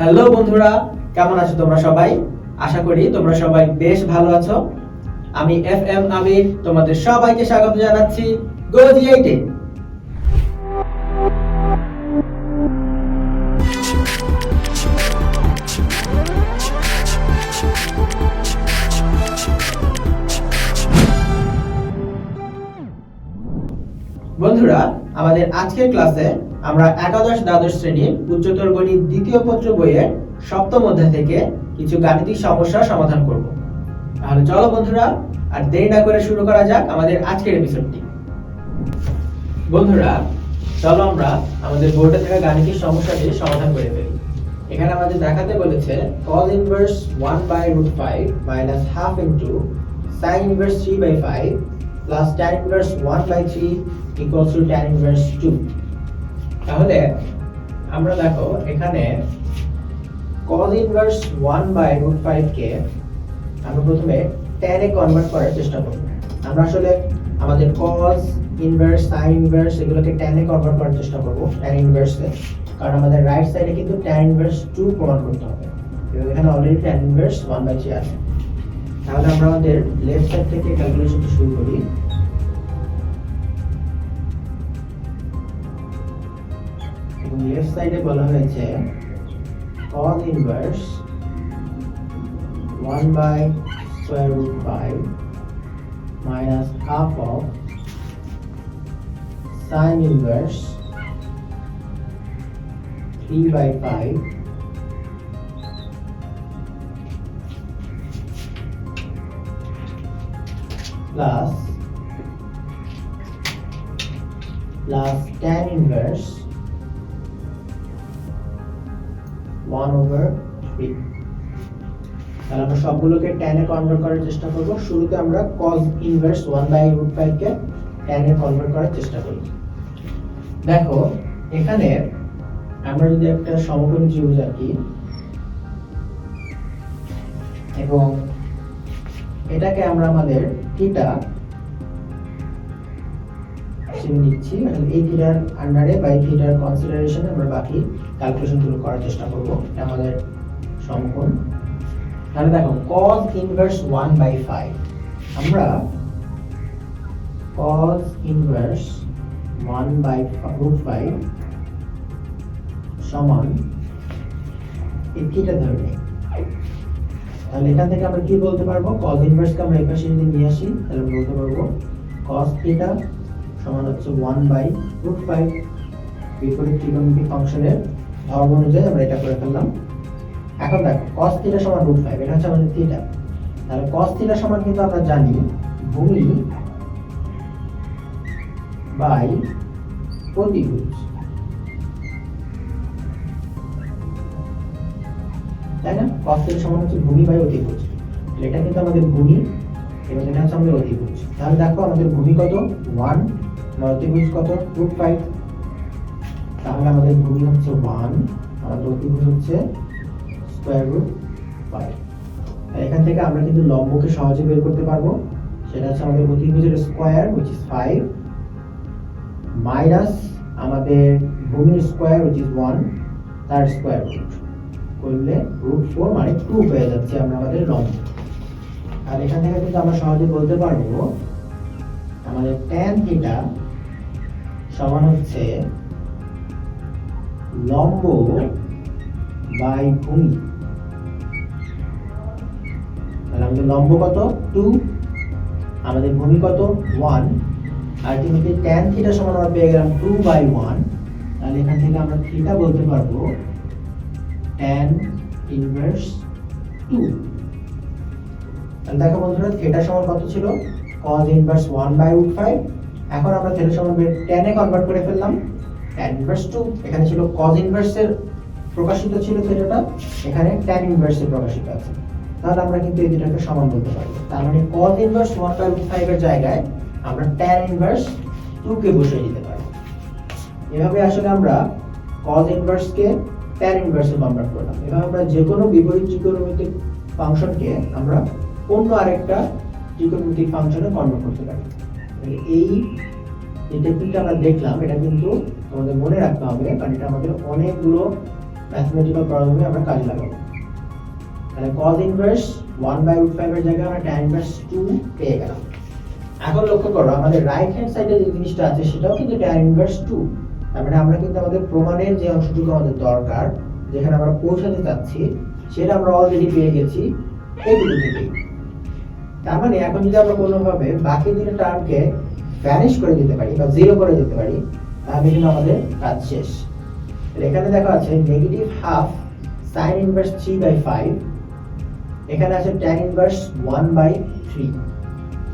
Hello বন্ধুরা। কেমন আছো তোমরা সবাই? আশা করি তোমরা সবাই বেশ ভালো আছো। আমি এফ এম আমির, তোমাদের সবাইকে স্বাগত জানাচ্ছি গোজি এইটে বন্ধুরা, আমাদের আজকের ক্লাসে আমরা একাদশ দ্বাদশ শ্রেণির উচ্চতর গণিত দ্বিতীয় পত্র বইয়ের সপ্তম অধ্যায় থেকে কিছু গাণিতিক সমস্যার সমাধান করব। তাহলে চলো বন্ধুরা, আর দেরি না করে শুরু করা যাক আমাদের আজকের এপিসোডটি বন্ধুরা, চলো আমরা আমাদের বোর্ডে থাকা গাণিতিক সমস্যাটি সমাধান করে ফেলি। এখানে আমাদের দেখাতে বলেছে cos inverse 1 by root 5 minus half into sin inverse 3 by 5 plus tan inverse 1 by 3 equals to tan inverse 2 তাহলে আমরা দেখো এখানে cos ইনভার্স 1 বাই রুট 5 কে আমরা প্রথমে tan এ কনভার্ট করার চেষ্টা করব। আমরা আসলে আমাদের cos ইনভার্স sin ইনভার্স এগুলোকে tan এ কনভার্ট করার চেষ্টা করব, tan ইনভার্স এ। কারণ আমাদের রাইট সাইডে কিন্তু tan ইনভার্স 2 প্রমাণ করতে হবে। এবং এখানে অলরেডি tan ইনভার্স 1 বাই 3 আছে। তাহলে আমরা আমাদের লেফট সাইড থেকে ক্যালকুলেশনটা শুরু করি। এবং লেফট সাইডে বলা হয়েছে cos inverse 1 by square root 5 minus half of sin inverse 3 by 5 plus plus tan inverse 1 over 3 তাহলে আমরা সবগুলোকে এ কনভার্ট করার চেষ্টা করব। শুরুতে আমরা cos ইনভার্স 1 বাই রুট 5 কে tan এ কনভার্ট করার চেষ্টা করি। দেখো, এখানে আমরা যদি একটা সমকোণী ত্রিভুজ আঁকি, এবং এটাকে আমরা আমাদের থিটা হিসেবে নিচ্ছি এই থিটার আন্ডারে বাই থিটার কনসিডারেশনে আমরা বাকি ক্যালকুলেশনগুলো করার চেষ্টা করব আমাদের সমকোণ তাহলে দেখো, cos ইনভার্স 1 বাই 5 আমরা cos ইনভার্স 1 বাই রুট 5 সমান এই থিটা ধরে নিই। তাহলে এখান থেকে আমরা কি বলতে পারব? cos ইনভার্স কে আমরা এই পাশে নিয়ে আসি, তাহলে বলতে পারব cos থিটা সমান হচ্ছে 1 বাই রুট 5 বিপরীত ত্রিকোণমিতিক ফাংশনের ধর্ম অনুযায়ী আমরা এটা করে ফেললাম। এখন দেখো, cos থিটা সমান রুট 5 এটা হচ্ছে আমাদের থিটা তাহলে cos থিটা সমান কিন্তু আমরা জানি ভূমি বাই প্রতিভুজ তাই না? cos থিটা সমান হচ্ছে ভূমি বাই অতিভুজ এটা কিন্তু আমাদের ভূমি এবং এটা হচ্ছে আমাদের অতিভুজ তাহলে দেখো আমাদের ভূমি কত? 1 আর অতিভুজ কত? রুট 5 তাহলে আমাদের ভূমি হচ্ছে 1 আমাদের অতিভুজ হচ্ছে স্কয়ার রুট 5 এখান থেকে আমরা কিন্তু লম্বকে সহজে বের করতে পারব। সেটা হচ্ছে আমাদের অতিভুজের স্কোয়ার which is 5 মাইনাস আমাদের ভূমির স্কোয়ার which is 1 তার স্কোয়ার রুট করলে রুট 4 মানে টু পেয়ে যাচ্ছে আমরা আমাদের লম্ব। আর এখান থেকে কিন্তু আমরা সহজে বলতে পারব, আমাদের tan থিটা সমান হচ্ছে লম্ব বাই ভূমি। তাহলে আমাদের লম্ব কত? টু আমাদের ভূমি কত? ওয়ান কিন্তু tan থিটা সমান আমরা পেয়ে গেলাম টু বাই ওয়ান তাহলে এখান থেকে আমরা থিটা বলতে পারব tan ইনভার্স টু তাহলে দেখো বন্ধুরা থিটা সমান কত ছিল? Cos inverse one by root 5 এখন আমরা থিটা সমান tan এ কনভার্ট করে ফেললাম। tan ইনভার্স 2 এখানে ছিল cos ইনভার্সের প্রকাশিত ছিল থিটাটা এখানে tan ইনভার্সের প্রকাশিত আছে। তাহলে আমরা কিন্তু এই দুটাকে সমান বলতে পারি। তার মানে cos ইনভার্স 1 বাই রুট 5 এর জায়গায় আমরা tan ইনভার্স 2 কে বসিয়ে দিতে পারি। এভাবে আসলে আমরা cos ইনভার্স কে tan ইনভার্সে কনভার্ট করলাম। এভাবে আমরা যে কোনো বিপরীত ত্রিকোণমিতিক ফাংশনকে আমরা অন্য আরেকটা ত্রিকোণমিতিক ফাংশনে কনভার্ট করতে পারি। তাহলে এই যে টেকনিকটা আমরা দেখলাম, এটা কিন্তু আমাদের মনে রাখতে হবে, কারণ এটা আমাদের অনেকগুলো ম্যাথমেটিক্যাল প্রবলেমে আমরা কাজে লাগাবো। তাহলে cos ইনভার্স 1 বাই রুট 5 এর জায়গায় আমরা tan ইনভার্স 2 পেয়ে গেলাম। এখন লক্ষ্য করো, আমাদের রাইট হ্যান্ড সাইডে যে জিনিসটা আছে, সেটাও কিন্তু tan ইনভার্স 2 তার মানে আমরা কিন্তু আমাদের প্রমাণের যে অংশটুকু আমাদের দরকার, যেখানে আমরা পৌঁছাতে চাচ্ছি, সেটা আমরা অলরেডি পেয়ে গেছি, এই দুটো থেকেই। তার মানে এখন যদি আমরা কোনোভাবে বাকি দুটো টার্মকে ভ্যানিশ করে দিতে পারি বা জিরো করে দিতে পারি, তাহলে কিন্তু আমাদের কাজ শেষ। এখানে দেখা আছে negative half sine inverse three by five এখানে আছে tan inverse one by three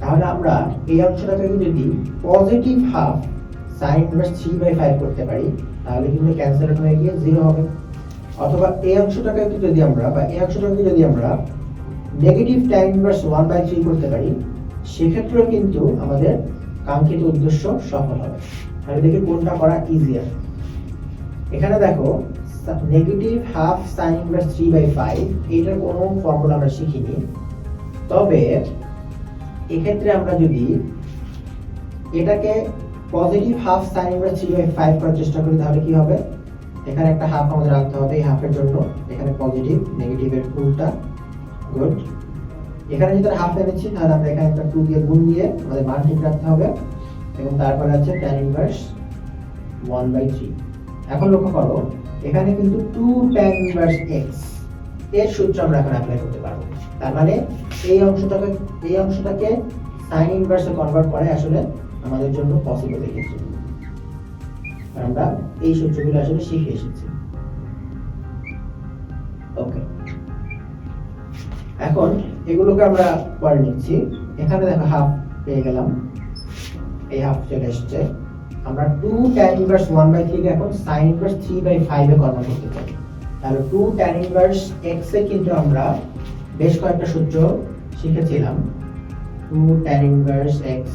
তাহলে আমরা এই অংশটাকে যদি positive half sine inverse three by five করতে পারি, তাহলে কিন্তু ক্যান্সেল হয়ে গিয়ে জিরো হবে। অথবা এই অংশটাকে যদি আমরা বা এই অংশটাকে যদি আমরা negative time inverse one by three করতে পারি, সেক্ষেত্রেও কিন্তু আমাদের কাঙ্ক্ষিত উদ্দেশ্য সফল হবে। তাহলে দেখি কোনটা করা ইজিয়ার এখানে দেখো negative half sine inverse three by five এইটার কোনো ফর্মুলা আমরা শিখিনি। তবে এক্ষেত্রে আমরা যদি এটাকে positive half sine inverse three by five করার চেষ্টা করি, তাহলে কি হবে? এখানে একটা হাফ আমাদের রাখতে হবে এই হাফের জন্য। এখানে পজিটিভ নেগেটিভের উল্টা গুড এখানে যদি হাফ এনেছি, তাহলে আমরা এখানে একটা টু দিয়ে গুণ দিয়ে আমাদের মান ঠিক রাখতে হবে। এবং তারপরে আছে tan inverse one by three এখন লক্ষ্য করো, এখানে কিন্তু টু tan ইনভার্স এক্সের সূত্র আমরা এখন অ্যাপ্লাই করতে পারব। তার মানে এই অংশটাকে এই অংশটাকে সাইন ইনভার্সে কনভার্ট করে আসলে আমাদের জন্য পসিবল এক্ষেত্রে আর আমরা এই সূত্রগুলো আসলে শিখে এসেছি। ওকে এখন এগুলোকে আমরা পরে নিচ্ছি। এখানে দেখো হাফ পেয়ে গেলাম। এই হাফ চলে এসছে। আমরা two tan inverse one by three এখন সাইন ইনভার্স থ্রি বাই ফাইভে কনভার্ট করতে চাই। তাহলে টু ট্যান ইনভার্স এক্স কিন্তু আমরা বেশ কয়েকটা সূত্র শিখেছিলাম। টু ট্যান ইনভার্স এক্স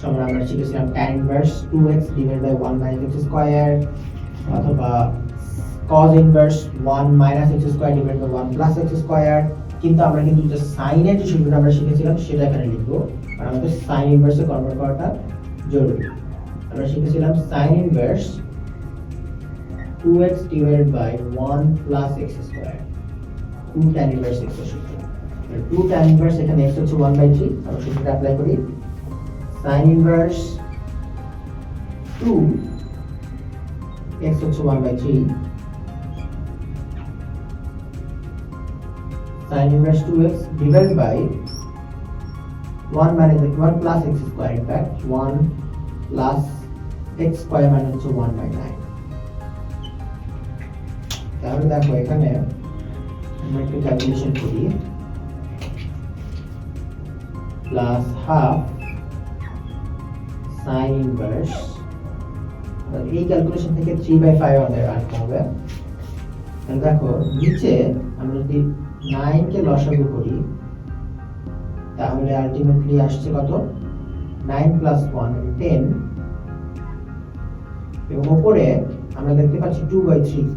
সমান আমরা শিখেছিলাম tan inverse two x divide by one minus x square অথবা cos inverse 1 minus x square divide by 1 plus x square কিন্তু আমরা কিন্তু যে সাইনের যে সূত্রটা আমরা শিখেছিলাম, সেটা এখানে লিখব। আর আমাদের সাইন ইনভার্সে কনভার্ট করাটা জরুরি। আমরা শিখেছিলাম sine inverse 2x divided by 1 plus x square 2 tan inverse x এর সূত্র। 2 tan ইনভার্স এখানে x হচ্ছে 1 বাই 3 আমরা সূত্রটা অ্যাপ্লাই করি। সাইন ইনভার্স 2 x হচ্ছে 1 by 3 sin inverse 2x divided by 1 minus 1 plus x square, in fact 1 plus x square minus 1 by 9 তাহলে দেখো এখানে আমরা একটু ক্যালকুলেশন করি। প্লাস হাফ সাইন ইনভার্স এই ক্যালকুলেশন থেকে 3 বাই 5 আমাদের আনতে হবে। দেখো, নিচে আমরা যদি 9 কে লসাগু করি, তাহলে আলটিমেটলি আসছে কত? 9 প্লাস 1 10 এবং উপরে আমরা দেখতে পাচ্ছি 2 বাই 3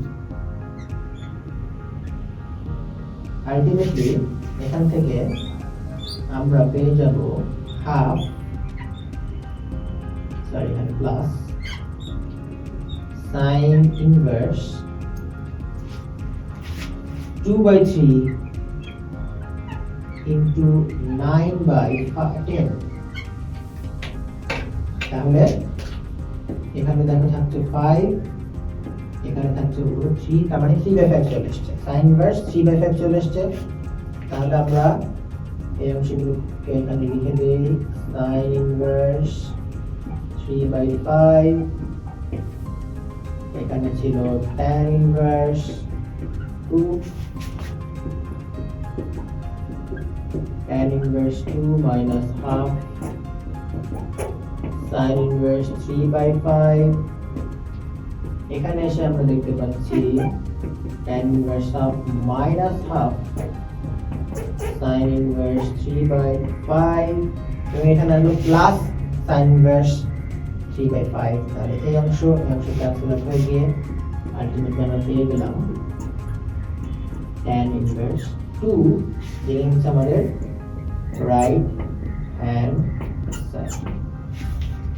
আলটিমেটলি এখান থেকে আমরা পেয়ে যাব হাফ সরি এখানে plus sine inverse 2 by 3 into 9 by 10 তাহলে এখানে দেখো থাকছে 5 এখানে থাকছে পুরো 3 তার মানে 3 বাই 5 চলে এসছে। সাইন ইনভার্স 3 বাই 5 চলে এসছে। তাহলে আমরা এই অংশগুলোকে এখানে লিখে দেই? সাইন ইনভার্স 3 বাই 5 এখানে ছিল tan inverse 2 tan inverse 2 minus half sin inverse 3 by 5 এখানে এসে আমরা দেখতে পাচ্ছি tan inverse half minus half sin inverse 3 by 5 এবং এখানে আসলো প্লাস sin inverse 3 by 5 তাহলে এই অংশ এই অংশ ক্যান্সেল হয়ে গিয়ে আলটিমেটলি আমরা পেয়ে গেলাম tan inverse 2 যেটা হচ্ছে আমাদের রাইট হ্যান্ড সাইড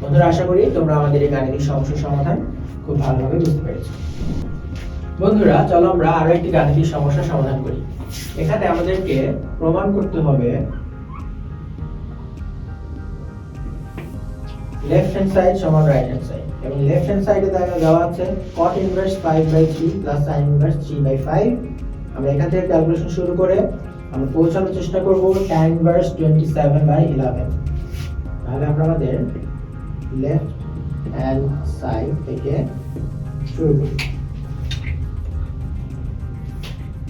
বন্ধুরা, আশা করি তোমরা আমাদের এই গাণিতিক সমস্যার সমাধান খুব ভালোভাবে বুঝতে পেরেছ। বন্ধুরা, চলো আমরা আরও একটি গাণিতিক সমস্যা সমাধান করি। এখানে আমাদেরকে প্রমাণ করতে হবে লেফট হ্যান্ড সাইড সমান রাইট হ্যান্ড সাইড এবং লেফট হ্যান্ড সাইডে দেখা দেওয়া আছে cot inverse 5 by 3 plus sin inverse 3 by 5 আমরা এখান থেকে ক্যালকুলেশন শুরু করে আমরা পৌঁছানোর চেষ্টা করব tan ইনভার্স 27 বাই 11 তাহলে আমরা আমাদের লেফট হ্যান্ড সাইড থেকে শুরু করি।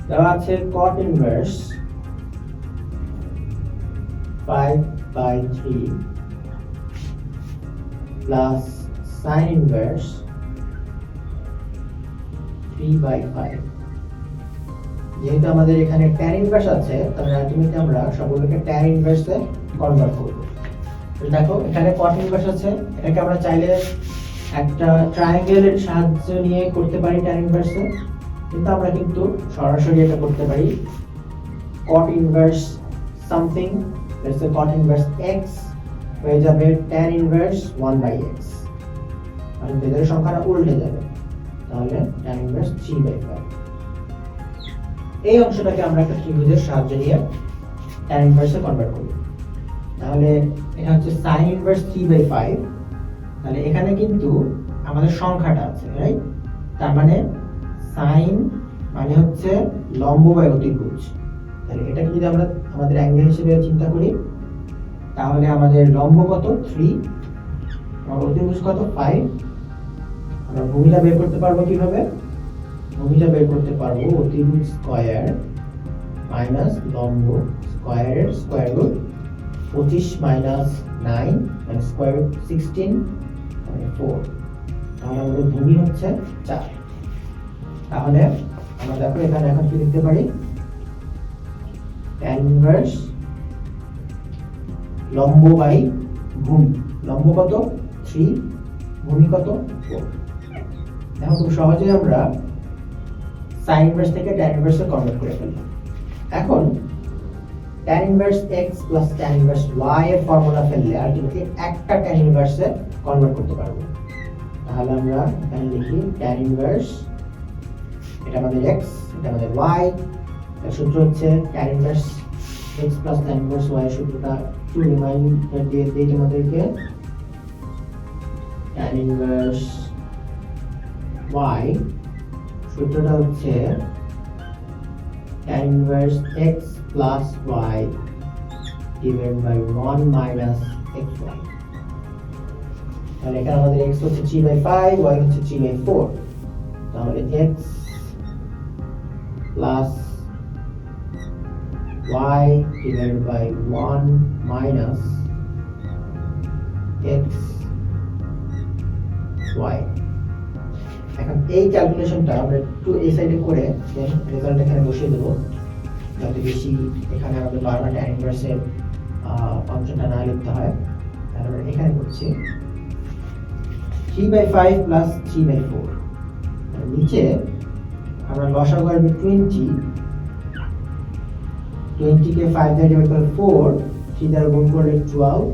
দেওয়া আছে cot inverse 5 by 3 plus sin inverse 3 by 5 যেহেতু আমাদের এখানে tan ইনভার্স আছে, তাহলে আলটিমেটলি আমরা সবগুলোকে tan ইনভার্সে কনভার্ট করব। দেখো, এখানে কট ইনভার্স আছে। এটাকে আমরা চাইলে একটা ট্রায়াঙ্গেলের সাহায্য নিয়ে করতে পারি tan ইনভার্সে কিন্তু আমরা কিন্তু সরাসরি এটা করতে পারি cot inverse something let's say cot inverse x হয়ে যাবে tan ইনভার্স 1 বাই x মানে ভেতরের সংখ্যাটা উল্টে যাবে। তাহলে tan ইনভার্স 3 বাই 5 এই অংশটাকে আমরা একটা ত্রিভুজের সাহায্য নিয়ে tan ইনভার্সে কনভার্ট করব। তাহলে এটা হচ্ছে sin ইনভার্স 3 বাই 5 তাহলে এখানে কিন্তু আমাদের সংখ্যাটা আছে রাইট তার মানে sin মানে হচ্ছে লম্ব বাই অতিভুজ তাহলে এটাকে যদি আমরা আমাদের অ্যাঙ্গেল হিসেবে চিন্তা করি, তাহলে আমাদের লম্ব কত? 3 আর অতিভুজ কত? 5 আমরা ভূমিটা বের করতে পারব কীভাবে? ভূমিটা বের করতে পারব অতিভুজ স্কয়ার মাইনাস লম্ব স্কয়ারের স্কয়ার রুট পঁচিশ মাইনাস নাইন মানে স্কয়ার রুট সিক্সটিন মানে ফোর। তাহলে আমাদের ভূমি হচ্ছে চার। তাহলে আমরা দেখো এখানে এখন কি লিখতে পারি? ইনভার্স লম্ব বাই ভূমি। লম্ব কত? থ্রি ভূমি কত? ফোর দেখো খুব সহজে আমরা সাইন ইনভার্স থেকে tan ইনভার্সে কনভার্ট করে ফেললাম। এখন tan inverse x plus tan inverse y এর ফর্মুলা ফেললে আলটিমেটলি একটা tan ইনভার্সে কনভার্ট করতে পারব। তাহলে আমরা এখানে লিখি tan ইনভার্স এটা আমাদের x, এটা আমাদের y সূত্র হচ্ছে tan inverse x plus tan inverse y সূত্রটা একটু রিমাইন্ডার দিয়ে দিই তোমাদেরকে tan ইনভার্স y সূত্রটা হচ্ছে tan inverse x plus y divided by 1 minus xy তাহলে এখানে আমাদের x হচ্ছে 3 by 5 y হচ্ছে 3 by 4 তাহলে x plus y divided by 1 minus x y এখন এই ক্যালকুলেশনটা আমরা একটু এই সাইডে করে রেজাল্ট এখানে বসিয়ে দেবো। যাতে বেশি এখানে আমাদের বারবার ট্যান ইনভার্সের ফাংশনটা না লিখতে হয়। তাহলে আমরা এখানে করছি three by five plus three by four নিচে আমরা লসাগু আসবে টোয়েন্টি টোয়েন্টিকে ফাইভ দ্বারা ডিভাইড করলে ফোর থ্রি দ্বারা গুণ করলে টুয়েলভ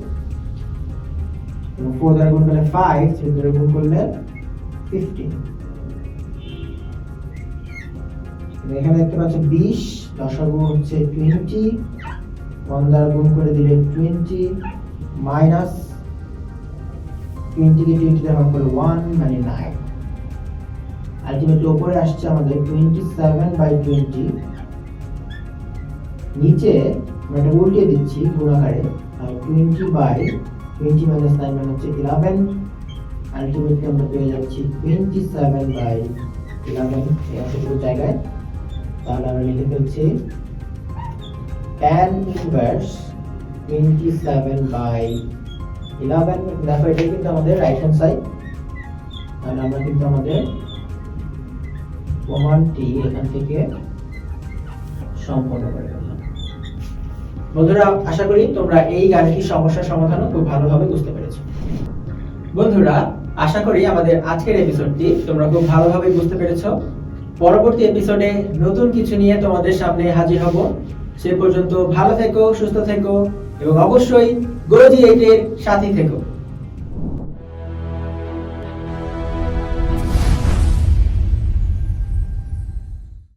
এবং ফোর দ্বারা গুণ করলে ফাইভ থ্রি দ্বারা গুণ করলে ফিফটিন এখানে দেখতে পাচ্ছ বিশ দশাগু হচ্ছে টোয়েন্টি ওয়ান দ্বারা গুণ করে দিলে টোয়েন্টি মাইনাস টোয়েন্টিকে টোয়েন্টি দ্বারা করলে ওয়ান মানে নাইন আলটিমেটলি ওপরে আসছে আমাদের টোয়েন্টি সেভেন বাই টোয়েন্টি নিচে আমরা এটা উল্টে দিচ্ছি গুণাকারে twenty by twenty minus nine মানে হচ্ছে ইলেভেন আলটিমেটলি আমরা পেয়ে যাচ্ছি টোয়েন্টি সেভেন বাই ইলেভেন এই জায়গায় তাহলে আমরা লিখে ফেলছি tan twenty seven by eleven দেখো, এটা কিন্তু আমাদের রাইট হ্যান্ড সাইড তাহলে আমরা কিন্তু আমাদের প্রমাণটি এখান থেকে সম্পন্ন করে ফেললাম। বন্ধুরা, আশা করি তোমরা এই গাণিতিক সমস্যার সমাধানও খুব ভালোভাবে বুঝতে পেরেছ। বন্ধুরা, আশা করি আমাদের আজকের এপিসোডটি তোমরা খুব ভালোভাবে বুঝতে পেরেছ। পরবর্তী এপিসোডে নতুন কিছু নিয়ে তোমাদের সামনে হাজির হব। সে পর্যন্ত ভালো থেকো, সুস্থ থেকো, এবং অবশ্যই গোজি এইটের সাথী থেকো।